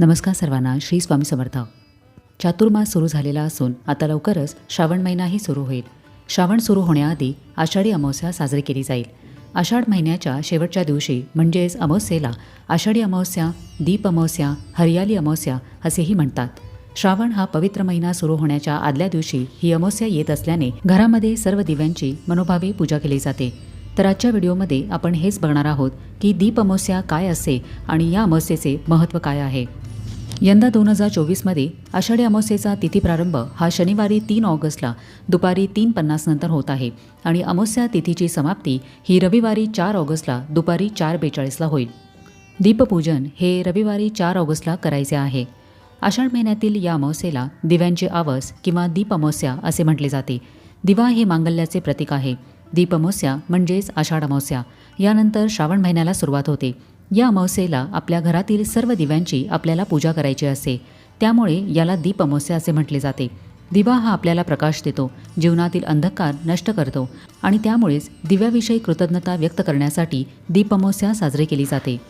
नमस्कार सर्वांना श्री स्वामी समर्थ. चातुर्मास सुरू झालेला असून आता लवकरच श्रावण महिनाही सुरू होईल. श्रावण सुरू होण्याआधी आषाढी अमावस्या साजरी केली जाईल. आषाढ महिन्याच्या शेवटच्या दिवशी म्हणजेच अमावस्येला आषाढी अमावस्या दीप अमावस्या हरियाली अमावस्या असेही म्हणतात. श्रावण हा पवित्र महिना सुरू होण्याच्या आदल्या दिवशी ही अमावस्या येत असल्याने घरामध्ये सर्व दिव्यांची मनोभावे पूजा केली जाते. तर आजच्या व्हिडिओमध्ये आपण हेच बघणार आहोत की दीप अमावस्या काय असते आणि या अमावस्येचे महत्त्व काय आहे. यंदा दोन हजार चोवीसमध्ये आषाढी अमावस्येचा तिथी प्रारंभ हा शनिवारी तीन ऑगस्टला दुपारी तीन पन्नास नंतर होत आहे आणि अमावस्या तिथीची समाप्ती ही रविवारी चार ऑगस्टला दुपारी चार बेचाळीसला होईल. दीपपूजन हे रविवारी चार ऑगस्टला करायचे आहे. आषाढ महिन्यातील या अमावस्येला दिव्यांची आवस किंवा दीप अमावस्या असे म्हटले जाते. दिवा हे मांगल्याचे प्रतीक आहे. दीप अमावस्या म्हणजेच आषाढ अमावस्या. यानंतर श्रावण महिन्याला सुरुवात होते. या अमावस्येला आपल्या घरातील सर्व दिव्यांची आपल्याला पूजा करायची असते. त्यामुळे याला दीप अमावस्या असे म्हटले जाते. दिवा हा आपल्याला प्रकाश देतो जीवनातील अंधकार नष्ट करतो आणि त्यामुळेच दिव्याविषयी कृतज्ञता व्यक्त करण्यासाठी दीप अमावस्या साजरी केली जाते.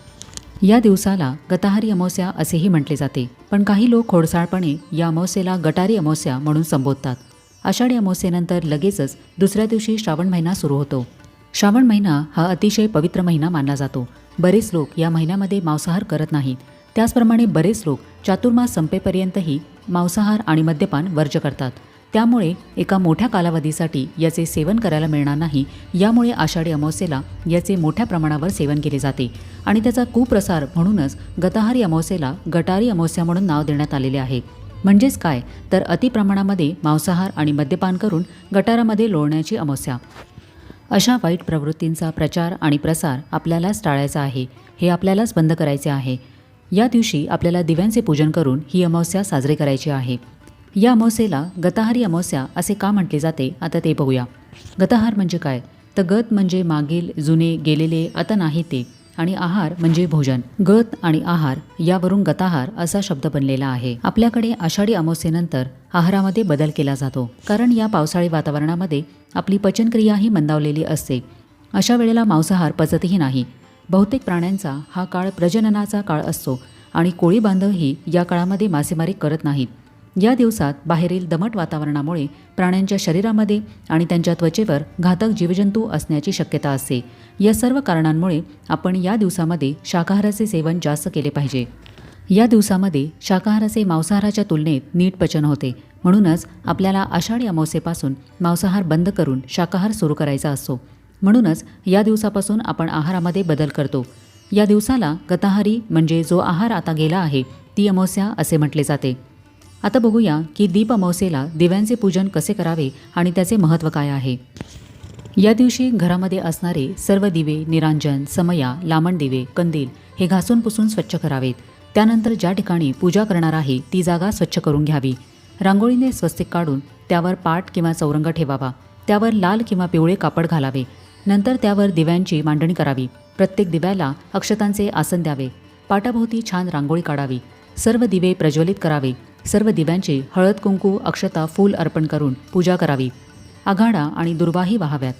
या दिवसाला गताहारी अमावस्या असेही म्हटले जाते. पण काही लोक खोडसाळपणे या अमावस्येला गटारी अमावस्या म्हणून संबोधतात. आषाढी अमावस्येनंतर लगेचच दुसऱ्या दिवशी श्रावण महिना सुरू होतो. श्रावण महिना हा अतिशय पवित्र महिना मानला जातो. बरेच लोक या महिन्यामध्ये मांसाहार करत नाहीत. त्याचप्रमाणे बरेच लोक चातुर्मास संपेपर्यंतही मांसाहार आणि मद्यपान वर्ज करतात. त्यामुळे एका मोठ्या कालावधीसाठी याचे सेवन करायला मिळणार नाही. यामुळे आषाढी अमावस्येला याचे मोठ्या प्रमाणावर सेवन केले जाते. आणि त्याचा कुप्रसार म्हणूनच गताहारी अमावस्येला गटारी अमावस्या म्हणून नाव देण्यात आलेले आहे. म्हणजेच काय? तर अतिप्रमाणामध्ये मांसाहार आणि मद्यपान करून गटारामध्ये लोळण्याची अमावस्या. अशा वाईट प्रवृत्तींचा प्रचार आणि प्रसार आपल्यालाच टाळायचा आहे हे आपल्यालाच बंद करायचे आहे. या दिवशी आपल्याला दिव्यांचे पूजन करून ही अमावस्या साजरी करायची आहे. या अमावस्येला गताहारी अमावस्या असे का म्हटले जाते आता ते बघूया. गताहार म्हणजे काय? तर गत म्हणजे मागील जुने गेलेले आता नाही ते. आणि आहार म्हणजे भोजन. गत आणि आहार यावरून गताहार असा शब्द बनलेला आहे. आपल्याकडे आषाढी अमावस्येनंतर आहारामध्ये बदल केला जातो. कारण या पावसाळी वातावरणामध्ये आपली पचनक्रियाही मंदावलेली असते. अशा वेळेला मांसाहार पचतही नाही. बहुतेक प्राण्यांचा हा काळ प्रजननाचा काळ असतो आणि कोळी बांधवही या काळामध्ये मासेमारी करत नाहीत. या दिवसात बाहेरील दमट वातावरणामुळे प्राण्यांच्या शरीरामध्ये आणि त्यांच्या त्वचेवर घातक जीवजंतू असण्याची शक्यता असते. या सर्व कारणांमुळे आपण या दिवसामध्ये शाकाहाराचे सेवन जास्त केले पाहिजे. या दिवसामध्ये शाकाहाराचे मांसाहाराच्या तुलनेत नीट पचन होते. म्हणूनच आपल्याला आषाढी अमावस्येपासून मांसाहार बंद करून शाकाहार सुरू करायचा असतो. म्हणूनच या दिवसापासून आपण आहारामध्ये बदल करतो. या दिवसाला गताहारी म्हणजे जो आहार आता गेला आहे ती अमावस्या असे म्हटले जाते. आता बघूया की दीप अमावसेला दिव्यांचे पूजन कसे करावे आणि त्याचे महत्त्व काय आहे. या दिवशी घरामध्ये असणारे सर्व दिवे निरांजन समया लामण दिवे कंदील हे घासून पुसून स्वच्छ करावेत. त्यानंतर ज्या ठिकाणी पूजा करणार आहे ती जागा स्वच्छ करून घ्यावी. रांगोळीने स्वस्तिक काढून त्यावर पाट किंवा चौरंग ठेवावा. त्यावर लाल किंवा पिवळे कापड घालावे. नंतर त्यावर दिव्यांची मांडणी करावी. प्रत्येक दिव्याला अक्षतांचे आसन द्यावे. पाटाभोवती छान रांगोळी काढावी. सर्व दिवे प्रज्वलित करावे. सर्व दिव्यांची हळद कुंकू अक्षता फूल अर्पण करून पूजा करावी. आघाडा आणि दुर्वाही वाहाव्यात.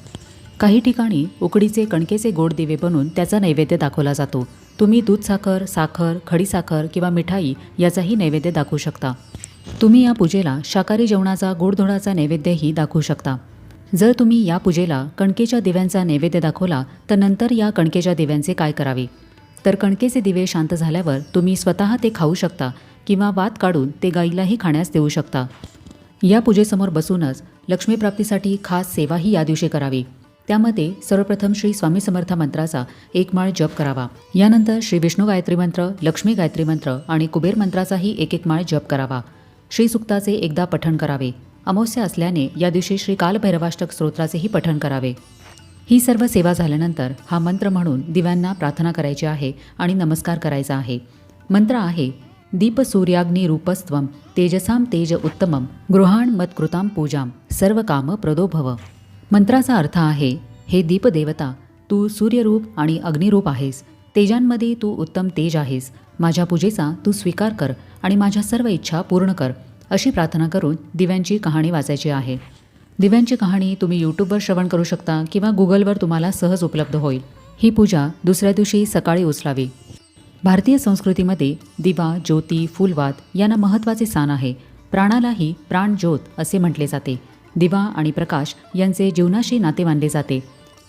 काही ठिकाणी उकडीचे कणकेचे गोड दिवे बनवून त्याचा नैवेद्य दाखवला जातो. तुम्ही दूध साखर साखर खडीसाखर किंवा मिठाई याचाही नैवेद्य दाखवू शकता. तुम्ही या पूजेला शाकाहारी जेवणाचा गोडधोडाचा नैवेद्यही दाखवू शकता. जर तुम्ही या पूजेला कणकेच्या दिव्यांचा नैवेद्य दाखवला तर नंतर या कणकेच्या दिव्यांचे काय करावे? तर कणकेचे दिवे शांत झाल्यावर तुम्ही स्वतः ते खाऊ शकता. किंवा वात काढून ते गाईलाही खाण्यास देऊ शकता. या पूजेसमोर बसूनच लक्ष्मीप्राप्तीसाठी खास सेवाही या दिवशी करावी. त्यामध्ये सर्वप्रथम श्री स्वामी समर्थ मंत्राचा एक माळ जप करावा. यानंतर श्री विष्णू गायत्री मंत्र लक्ष्मी गायत्री मंत्र आणि कुबेर मंत्राचाही एक एक माळ जप करावा. श्री सुक्ताचे एकदा पठण करावे. अमावस्या असल्याने या दिवशी श्री कालभैरवाष्टक स्तोत्राचेही पठण करावे. ही सर्व सेवा झाल्यानंतर हा मंत्र म्हणून दिव्यांना प्रार्थना करायची आहे आणि नमस्कार करायचा आहे. मंत्र आहे दीप सूर्याग्नी तेजसाम तेज उत्तमम गृहाण मत्कृताम पूजाम सर्व काम प्रदोभव मंत्राचा अर्थ आहे हे दीपदेवता तू सूर्यरूप आणि अग्निरूप आहेस. तेजांमध्ये तू उत्तम तेज आहेस. माझ्या पूजेचा तू स्वीकार कर आणि माझ्या सर्व इच्छा पूर्ण कर. अशी प्रार्थना करून दिव्यांची कहाणी वाचायची आहे. दिव्यांची कहाणी तुम्ही यूट्यूबवर श्रवण करू शकता किंवा गुगलवर तुम्हाला सहज उपलब्ध होईल. ही पूजा दुसऱ्या दिवशी सकाळी उचलावी. भारतीय संस्कृतीमध्ये दिवा ज्योती फुलवात यांना महत्त्वाचे स्थान आहे. प्राणालाही प्राणज्योत असे म्हटले जाते. दिवा आणि प्रकाश यांचे जीवनाशी नाते मानले जाते.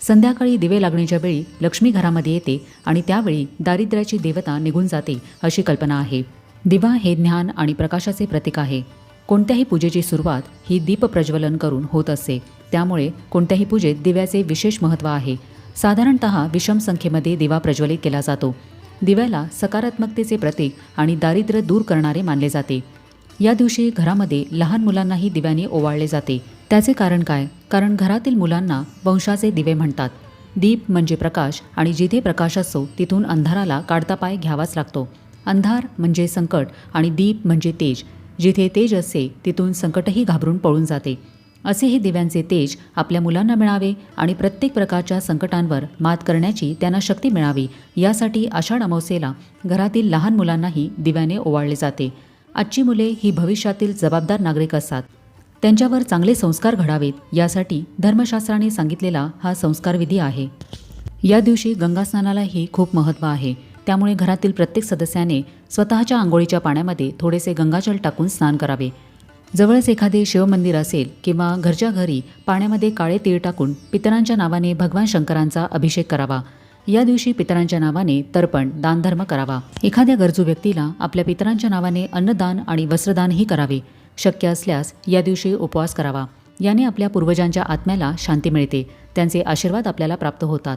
संध्याकाळी दिवे लागण्याच्या वेळी लक्ष्मी घरामध्ये येते आणि त्यावेळी दारिद्र्याची देवता निघून जाते अशी कल्पना आहे. दिवा हे ज्ञान आणि प्रकाशाचे प्रतीक आहे. कोणत्याही पूजेची सुरुवात ही दीप प्रज्वलन करून होत असते. त्यामुळे कोणत्याही पूजेत दिव्याचे विशेष महत्त्व आहे. साधारणत विषम संख्येमध्ये दिवा प्रज्वलित केला जातो. दिव्याला सकारात्मकतेचे प्रतीक आणि दारिद्र्य दूर करणारे मानले जाते. या दिवशी घरामध्ये लहान मुलांनाही दिव्याने ओवाळले जाते. त्याचे कारण काय? कारण घरातील मुलांना वंशाचे दिवे म्हणतात. दीप म्हणजे प्रकाश आणि जिथे प्रकाश असतो तिथून अंधाराला काढता पाय घ्यावाच लागतो. अंधार म्हणजे संकट आणि दीप म्हणजे तेज. जिथे तेज असते तिथून संकटही घाबरून पळून जाते. असे हे दिव्यांचे तेज आपल्या मुलांना मिळावे आणि प्रत्येक प्रकारच्या संकटांवर मात करण्याची त्यांना शक्ती मिळावी यासाठी आषाढ अमावस्येला घरातील लहान मुलांनाही दिव्याने ओवाळले जाते. आजची मुले ही भविष्यातील जबाबदार नागरिक असतात. त्यांच्यावर चांगले संस्कार घडावेत यासाठी धर्मशास्त्राने सांगितलेला हा संस्कारविधी आहे. या दिवशी गंगास्नानालाही खूप महत्त्व आहे. त्यामुळे घरातील प्रत्येक सदस्याने स्वतःच्या आंघोळीच्या पाण्यामध्ये थोडेसे गंगाजल टाकून स्नान करावे. जवळच एखादे शिवमंदिर असेल किंवा घरच्या घरी पाण्यामध्ये काळे तीळ टाकून पितरांच्या नावाने भगवान शंकरांचा अभिषेक करावा. या दिवशी पितरांच्या नावाने तर्पण दानधर्म करावा. एखाद्या गरजू व्यक्तीला आपल्या पितरांच्या नावाने अन्नदान आणि वस्त्रदानही करावे. शक्य असल्यास या दिवशी उपवास करावा. याने आपल्या पूर्वजांच्या आत्म्याला शांती मिळते. त्यांचे आशीर्वाद आपल्याला प्राप्त होतात.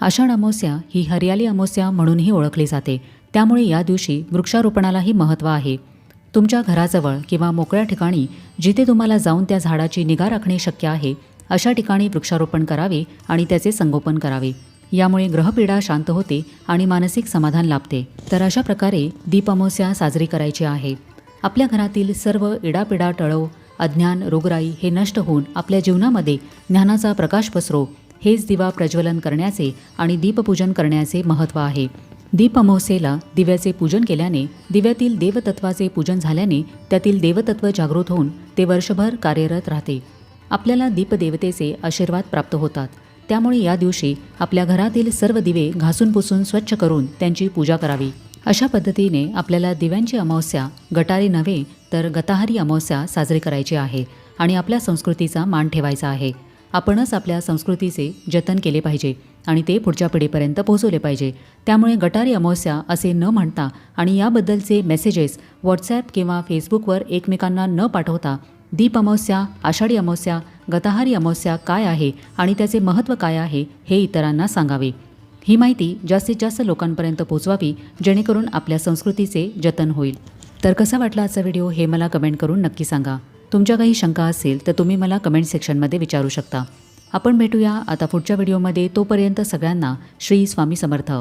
आषाढ अमावस्या ही हरियाली अमावस्या म्हणूनही ओळखली जाते. त्यामुळे या दिवशी वृक्षारोपणालाही महत्त्व आहे. तुमच्या घराजवळ किंवा मोकळ्या ठिकाणी जिथे तुम्हाला जाऊन त्या झाडाची निगा राखणे शक्य आहे अशा ठिकाणी वृक्षारोपण करावे आणि त्याचे संगोपन करावे. यामुळे ग्रहपीडा शांत होते आणि मानसिक समाधान लाभते. तर अशा प्रकारे दीप साजरी करायची आहे. आपल्या घरातील सर्व इडापिडा टळव अज्ञान रोगराई हे नष्ट होऊन आपल्या जीवनामध्ये ज्ञानाचा प्रकाश पसरो हेच दिवा प्रज्वलन करण्याचे आणि दीपपूजन करण्याचे महत्त्व आहे. दीप अमावस्येला दिव्याचे पूजन केल्याने दिव्यातील देवतत्वाचे पूजन झाल्याने त्यातील देवतत्व जागृत होऊन ते वर्षभर कार्यरत राहते. आपल्याला दीपदेवतेचे आशीर्वाद प्राप्त होतात. त्यामुळे या दिवशी आपल्या घरातील सर्व दिवे घासून पुसून स्वच्छ करून त्यांची पूजा करावी. अशा पद्धतीने आपल्याला दिव्यांची अमावस्या गटारी नव्हे तर गताहारी अमावस्या साजरी करायची आहे आणि आपल्या संस्कृतीचा मान ठेवायचा आहे. आपणच आपल्या संस्कृतीचे जतन केले पाहिजे आणि ते पुढच्या पिढीपर्यंत पोहोचवले पाहिजे. त्यामुळे गटारी अमावस्या असे न म्हणता आणि याबद्दलचे मेसेजेस व्हॉट्सॲप किंवा फेसबुकवर एकमेकांना न पाठवता दीप अमावस्या आषाढी अमावस्या गताहारी अमावस्या काय आहे आणि त्याचे महत्त्व काय आहे हे इतरांना सांगावे. ही माहिती जास्तीत जास्त लोकांपर्यंत पोचवावी जेणेकरून आपल्या संस्कृतीचे जतन होईल. तर कसा वाटला आजचा व्हिडिओ हे मला कमेंट करून नक्की सांगा. तुमच्या काही शंका असेल तर तुम्ही मला कमेंट सेक्शनमध्ये विचारू शकता. आपण भेटूया आता पुढच्या व्हिडिओमध्ये तोपर्यंत सगळ्यांना श्री स्वामी समर्थ.